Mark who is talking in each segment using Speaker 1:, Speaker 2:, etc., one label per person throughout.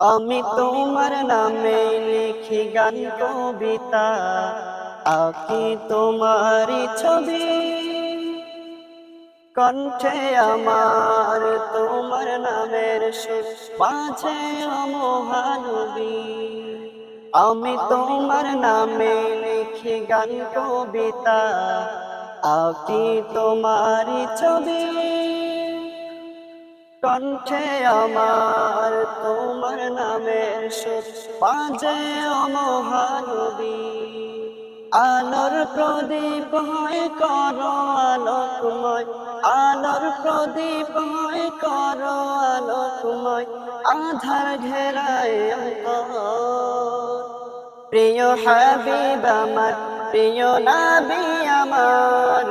Speaker 1: আমি তোমার নামে লিখি গান, কবিতা। আঁকি তোমারই ছবি। কণ্ঠে আমার তোমার নামের সুর বাজে মহানবী আমি তোমার নামে লিখি গান, কবিতা। আঁকি তোমার ছবি। কণ্ঠে আমার তোমার সুর বাজে আলোর প্রদীপ হয় কর আলোকময়, আলোর প্রদীপ হয় কর আলোকময়, আধার ঘেরায়। প্রিয় হাবিব আমার, প্রিয় নাবি আমার,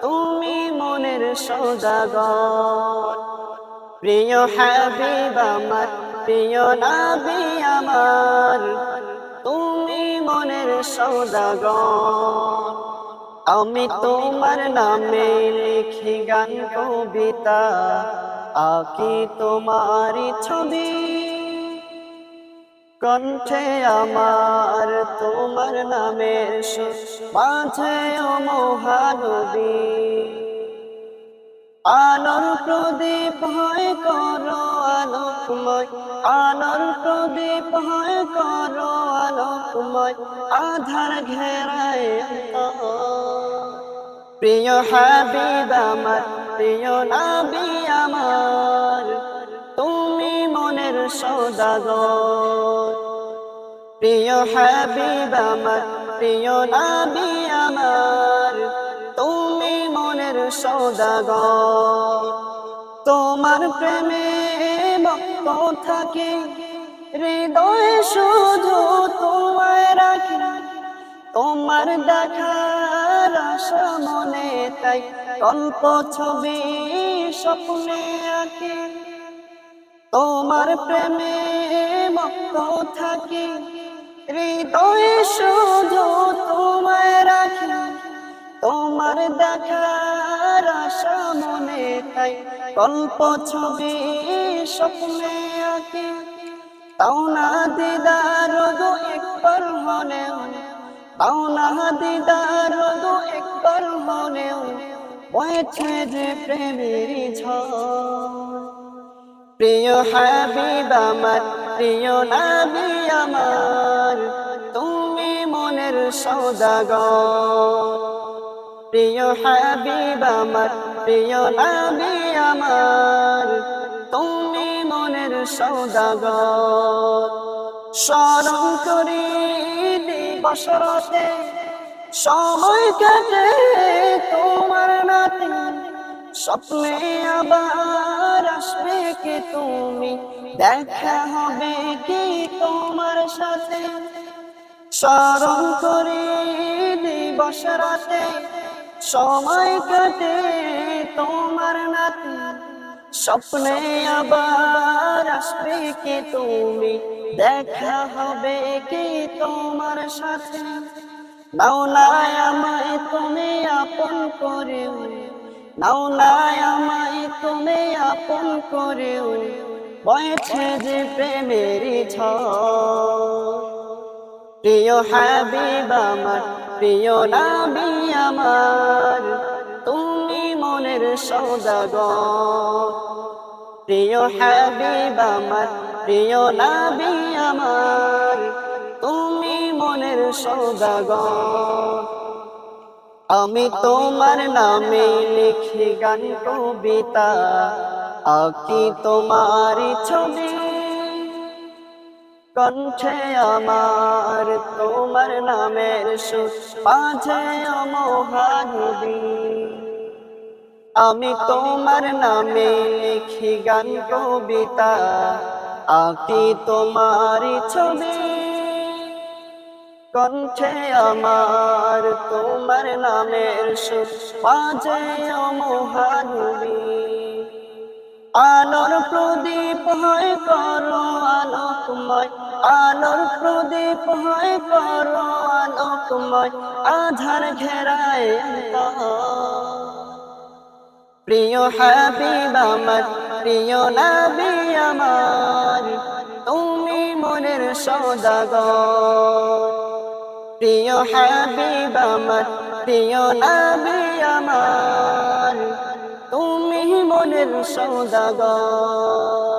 Speaker 1: তুমি মনের সৌদাগর প্রিয় হাবিব আমার প্রিয় নাবি আমার, তুমি মনের সৌদাগর। আমি তোমার নামে লিখি গান, কবিতা, আঁকি তোমারই ছবি। কণ্ঠে আমার তোমার নামের ও মহানবী। আলোর প্রদীপ হয় কর আলোকময়। আলোর প্রদীপ হয় কর আলোকময়। আধার ঘেরায়। প্রিয় হাবিব আমার, প্রিয় নাবি আমার, তুমি মনের সৌদাগর প্রিয় হাবিব আমার, প্রিয় নাবি আমার সৌদাগর। তোমার প্রেমে ভক্ত থাকে, হৃদয়ে শুধু তোমায় রাখি। তোমার দেখার আশা মনে তাই কল্প ছবি স্বপ্নে আঁকি। তোমার প্রেমে মক্ত থাকি, হৃদয়ে শুধু কল্প ছবি, স্বপ্নে আঁকি। তাও না দিদার গো, একবার হলেও তাও না দিদার গো, একবার হলেও বয়েছে যে প্রেমের প্রিয় হাবিব আমার, প্রিয় নাবি আমার, তুমি মনের সৌদাগর। প্রিয় হাবিব আমার প্রিয় নাবি আমার, তুমি মনের সৌদাগর। স্মরণ করি দিবস রাতে সময় কাটে তোমার নাতে, স্বপ্নে আবার আসবে কি তুমি? দেখা হবে কি তোমার সাথে? স্মরণ করি দিবস রাতে সময় কাটে তোমার নাতে। স্বপ্নে আবার আসবে কি তুমি? দেখা হবে কি তোমার সাথে? নাও না আমায় তুমি আপন করেও। নাও না আমায় তুমি আপন করেও। বয়েছে যে প্রেমের ঝড়। প্রিয় হাবিব আমার, প্রিয় নাবি আমার, তুমি মনের সৌদাগর। প্রিয় হাবিব আমার, প্রিয় নাবি আমার, তুমি মনের সৌদাগর। আমি তোমার নামে লিখি গান কবিতা, আঁকি তোমার ছবি। কণ্ঠে আমার তোমার নামের সুর মহানবী আমি তোমার নামে লিখি গান, কবিতা, আঁকি তোমারই ছবি। কণ্ঠে আমার তোমার নামের সুর বাজে মহানবী আলোর প্রদীপ হয় করো আলোকময়। আলোর প্রদীপ হয় করো আলোকময়। আধার ঘেরায়। প্রিয় হাবিব আমার, প্রিয় নবী আমার, তুমি মনের সদাগর। প্রিয় হাবিব আমার, প্রিয় নবী আমার তুমি মনের সদাগর